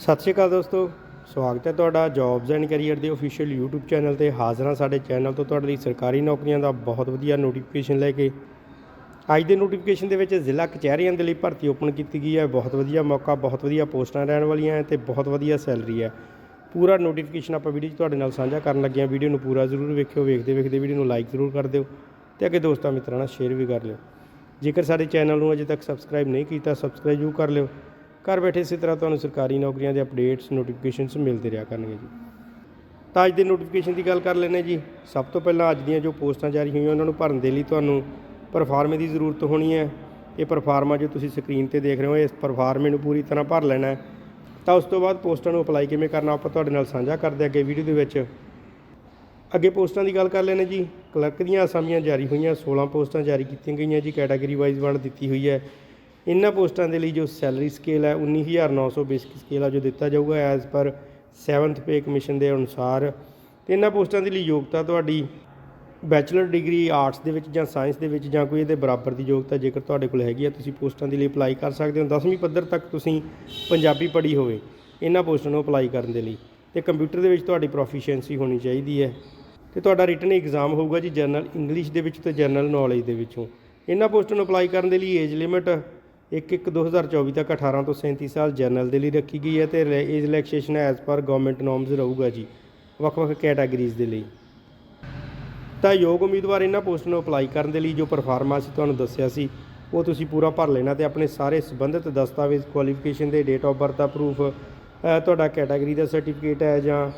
ਸਤਿ ਸ਼੍ਰੀ ਅਕਾਲ ਦੋਸਤੋ, ਸਵਾਗਤ ਹੈ ਤੁਹਾਡਾ ਜੌਬਸ ਐਂਡ ਕੈਰੀਅਰ ਦੇ ਅਫੀਸ਼ੀਅਲ YouTube ਚੈਨਲ ਤੇ ਹਾਜ਼ਰ ਹਾਂ ਸਾਡੇ ਚੈਨਲ ਤੋਂ ਤੁਹਾਡੇ ਲਈ ਸਰਕਾਰੀ ਨੌਕਰੀਆਂ ਦਾ ਬਹੁਤ ਵਧੀਆ ਨੋਟੀਫਿਕੇਸ਼ਨ ਲੈ ਕੇ। ਅੱਜ ਦੇ ਨੋਟੀਫਿਕੇਸ਼ਨ ਦੇ ਵਿੱਚ ਜ਼ਿਲ੍ਹਾ ਕਚਹਿਰੀਆਂ ਦੇ ਲਈ ਭਰਤੀ ਓਪਨ ਕੀਤੀ ਗਈ ਹੈ। ਬਹੁਤ ਵਧੀਆ ਮੌਕਾ, ਬਹੁਤ ਵਧੀਆ ਪੋਸਟਾਂ ਰਹਿਣ ਵਾਲੀਆਂ ਹੈ ਤੇ ਬਹੁਤ ਵਧੀਆ ਸੈਲਰੀ ਹੈ। ਪੂਰਾ ਨੋਟੀਫਿਕੇਸ਼ਨ ਆਪਾਂ ਵੀਡੀਓ 'ਚ ਤੁਹਾਡੇ ਨਾਲ ਸਾਂਝਾ ਕਰਨ ਲੱਗੇ ਹਾਂ। ਵੀਡੀਓ ਨੂੰ ਪੂਰਾ ਜ਼ਰੂਰ ਵੇਖਿਓ, ਵੇਖਦੇ ਵੇਖਦੇ ਵੀਡੀਓ ਨੂੰ ਲਾਈਕ ਜ਼ਰੂਰ ਕਰ ਦਿਓ ਤੇ ਅੱਗੇ ਦੋਸਤਾਂ ਮਿੱਤਰਾਂ ਨਾਲ ਸ਼ੇਅਰ ਵੀ ਕਰ ਲਿਓ। ਜੇਕਰ ਸਾਡੇ ਚੈਨਲ ਨੂੰ ਅਜੇ ਤੱਕ ਸਬਸਕ੍ਰਾਈਬ ਨਹੀਂ ਕੀਤਾ ਸਬਸਕ੍ਰਾਈਬ ਜ਼ਰੂਰ ਕਰ ਲਿਓ। ਘਰ ਬੈਠੇ ਇਸੇ ਤਰ੍ਹਾਂ ਤੁਹਾਨੂੰ ਸਰਕਾਰੀ ਨੌਕਰੀਆਂ ਦੇ ਅਪਡੇਟਸ ਨੋਟੀਫਿਕੇਸ਼ਨਸ ਮਿਲਦੇ ਰਿਹਾ ਕਰਨਗੇ ਜੀ। ਤਾਂ ਅੱਜ ਦੇ ਨੋਟੀਫਿਕੇਸ਼ਨ ਦੀ ਗੱਲ ਕਰ ਲੈਂਦੇ ਜੀ। ਸਭ ਤੋਂ ਪਹਿਲਾਂ ਅੱਜ ਦੀਆਂ ਜੋ ਪੋਸਟਾਂ ਜਾਰੀ ਹੋਈਆਂ, ਉਹਨਾਂ ਨੂੰ ਭਰਨ ਦੇ ਲਈ ਤੁਹਾਨੂੰ ਪਰਫਾਰਮੇ ਦੀ ਜ਼ਰੂਰਤ ਹੋਣੀ ਹੈ। ਇਹ ਪਰਫਾਰਮਾ ਜੋ ਤੁਸੀਂ ਸਕਰੀਨ ਤੇ ਦੇਖ ਰਹੇ ਹੋ, ਇਸ ਪਰਫਾਰਮੇ ਨੂੰ ਪੂਰੀ ਤਰ੍ਹਾਂ ਭਰ ਲੈਣਾ ਹੈ। ਤਾਂ ਉਸ ਤੋਂ ਬਾਅਦ ਪੋਸਟਾਂ ਨੂੰ ਅਪਲਾਈ ਕਿਵੇਂ ਕਰਨਾ, ਆਪਾਂ ਤੁਹਾਡੇ ਨਾਲ ਸਾਂਝਾ ਕਰਦੇ ਅੱਗੇ ਵੀਡੀਓ ਦੇ ਵਿੱਚ। ਅੱਗੇ ਪੋਸਟਾਂ ਦੀ ਗੱਲ ਕਰ ਲੈਣੇ ਜੀ। ਕਲਰਕ ਦੀਆਂ ਅਸਾਮੀਆਂ ਜਾਰੀ ਹੋਈਆਂ 16 ਪੋਸਟਾਂ ਜਾਰੀ ਕੀਤੀਆਂ ਗਈਆਂ ਜੀ। ਕੈਟਾਗਰੀ ਵਾਈਜ਼ ਵੰਡ ਦਿੱਤੀ ਹੋਈ ਹੈ। ਇਹਨਾਂ ਪੋਸਟਾਂ ਦੇ ਲਈ ਜੋ ਸੈਲਰੀ ਸਕੇਲ ਹੈ 19900 ਬੇਸਿਕ ਸਕੇਲ ਆ, ਜੋ ਦਿੱਤਾ ਜਾਊਗਾ as per 7th pay commission ਦੇ ਅਨੁਸਾਰ। ਤੇ ਇਹਨਾਂ ਪੋਸਟਾਂ ਦੇ ਲਈ ਯੋਗਤਾ ਤੁਹਾਡੀ ਬੈਚਲਰ ਡਿਗਰੀ ਆਰਟਸ ਦੇ ਵਿੱਚ ਜਾਂ ਸਾਇੰਸ ਦੇ ਵਿੱਚ ਜਾਂ ਕੋਈ ਇਹਦੇ ਬਰਾਬਰ ਦੀ ਯੋਗਤਾ ਜੇਕਰ ਤੁਹਾਡੇ ਕੋਲ ਹੈਗੀ ਆ, ਤੁਸੀਂ ਪੋਸਟਾਂ ਦੇ ਲਈ ਅਪਲਾਈ ਕਰ ਸਕਦੇ ਹੋ। 10ਵੀਂ ਪੱਧਰ ਤੱਕ ਤੁਸੀਂ ਪੰਜਾਬੀ ਪੜ੍ਹੀ ਹੋਵੇ, ਇਹਨਾਂ ਪੋਸਟਾਂ ਨੂੰ ਅਪਲਾਈ ਕਰਨ ਦੇ ਲਈ। ਤੇ ਕੰਪਿਊਟਰ ਦੇ ਵਿੱਚ ਤੁਹਾਡੀ ਪ੍ਰੋਫੀਸ਼ੀਐਂਸੀ ਹੋਣੀ ਚਾਹੀਦੀ ਹੈ। ਤੇ ਤੁਹਾਡਾ ਰਿਟਨ ਐਗਜ਼ਾਮ ਹੋਊਗਾ ਜੀ, ਜਨਰਲ ਇੰਗਲਿਸ਼ ਦੇ ਵਿੱਚ ਤੇ ਜਨਰਲ ਨੌਲੇਜ ਦੇ ਵਿੱਚੋਂ। ਇਹਨਾਂ ਪੋਸਟਾਂ ਨੂੰ ਅਪਲਾਈ ਕਰਨ ਦੇ ਲਈ ਏਜ ਲਿਮਿਟ 1/1/2024 ਤੱਕ 18 ਤੋਂ 37 ਸਾਲ ਜਨਰਲ ਦੇ ਲਈ ਰੱਖੀ ਗਈ ਹੈ ਤੇ age relaxation as per government norms ਰਹੂਗਾ ਜੀ। ਵੱਖ-ਵੱਖ ਕੈਟਾਗਰੀਜ਼ ਦੇ ਲਈ। ਤਾਂ ਯੋਗ ਉਮੀਦਵਾਰ ਇਹਨਾਂ ਪੋਸਟ ਨੂੰ ਅਪਲਾਈ ਕਰਨ ਦੇ ਲਈ ਜੋ ਪਰਫਾਰਮਾ ਸੀ, ਤੁਹਾਨੂੰ ਦੱਸਿਆ ਸੀ, ਉਹ ਤੁਸੀਂ ਪੂਰਾ ਭਰ ਲੈਣਾ ਤੇ ਆਪਣੇ ਸਾਰੇ ਸੰਬੰਧਿਤ ਦਸਤਾਵੇਜ਼ ਕੁਆਲੀਫਿਕੇਸ਼ਨ ਦੇ ਡੇਟ ਆਫ ਬਰਥ ਦਾ ਪ੍ਰੂਫ ਤੁਹਾਡਾ ਕੈਟਾਗਰੀ ਦਾ ਸਰਟੀਫਿਕੇਟ ਹੈ ਜਾਂ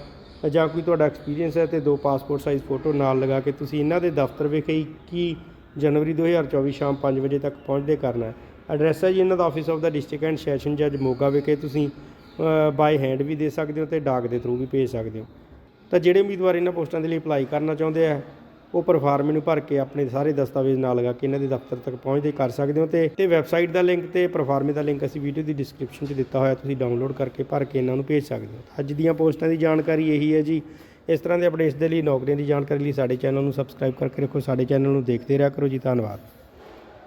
ਜਾਂ ਕੋਈ ਤੁਹਾਡਾ ਐਕਸਪੀਰੀਅੰਸ ਹੈ ਤੇ ਦੋ ਪਾਸਪੋਰਟ ਸਾਈਜ਼ ਫੋਟੋ ਨਾਲ ਲਗਾ ਕੇ ਤੁਸੀਂ ਇਹਨਾਂ ਦੇ ਦਫ਼ਤਰ ਵਿਖੇ 21 ਜਨਵਰੀ 2024 ਸ਼ਾਮ 5 ਵਜੇ ਤੱਕ ਪਹੁੰਚਦੇ ਕਰਨਾ ਹੈ। ਐਡਰੈਸ ਹੈ ਜੀ ਇਹਨਾਂ ਦਾ ਆਫਿਸ ਆਫ ਦਾ ਡਿਸਟ੍ਰਿਕਟ ਐਂਡ ਸੈਸ਼ਨ ਜੱਜ ਮੋਗਾ ਵਿਖੇ। ਤੁਸੀਂ ਬਾਈ ਹੈਂਡ ਵੀ ਦੇ ਸਕਦੇ ਹੋ ਤੇ ਡਾਕ ਦੇ ਥਰੂ ਵੀ ਭੇਜ ਸਕਦੇ ਹੋ। ਤਾਂ ਜਿਹੜੇ ਉਮੀਦਵਾਰ ਇਹਨਾਂ ਪੋਸਟਾਂ ਦੇ ਲਈ ਅਪਲਾਈ ਕਰਨਾ ਚਾਹੁੰਦੇ ਆ, ਉਹ ਪਰਫਾਰਮੇ ਨੂੰ ਭਰ ਕੇ ਆਪਣੇ ਸਾਰੇ ਦਸਤਾਵੇਜ਼ ਨਾਲ ਲਗਾ ਕੇ ਇਹਨਾਂ ਦੇ ਦਫ਼ਤਰ ਤੱਕ ਪਹੁੰਚਦੇ ਕਰ ਸਕਦੇ ਹੋ ਤੇ ਤੇ ਵੈਬਸਾਈਟ ਦਾ ਲਿੰਕ ਤੇ ਪਰਫਾਰਮੇ ਦਾ ਲਿੰਕ ਅਸੀਂ ਵੀਡੀਓ ਦੀ ਡਿਸਕ੍ਰਿਪਸ਼ਨ 'ਚ ਦਿੱਤਾ ਹੋਇਆ, ਤੁਸੀਂ ਡਾਊਨਲੋਡ ਕਰਕੇ ਭਰ ਕੇ ਇਹਨਾਂ ਨੂੰ ਭੇਜ ਸਕਦੇ ਹੋ। ਅੱਜ ਦੀਆਂ ਪੋਸਟਾਂ ਦੀ ਜਾਣਕਾਰੀ ਇਹੀ ਹੈ ਜੀ। ਇਸ ਤਰ੍ਹਾਂ ਦੇ ਅਪਡੇਟਸ ਦੇ ਲਈ ਨੌਕਰੀਆਂ ਦੀ ਜਾਣਕਾਰੀ ਲਈ ਸਾਡੇ ਚੈਨਲ ਨੂੰ ਸਬਸਕ੍ਰਾਈਬ ਕਰਕੇ ਰੱਖੋ, ਸਾਡੇ ਚੈਨਲ ਨੂੰ ਦੇਖਦੇ ਰਿਹਾ ਕਰੋ ਜੀ, ਧੰਨਵਾਦ।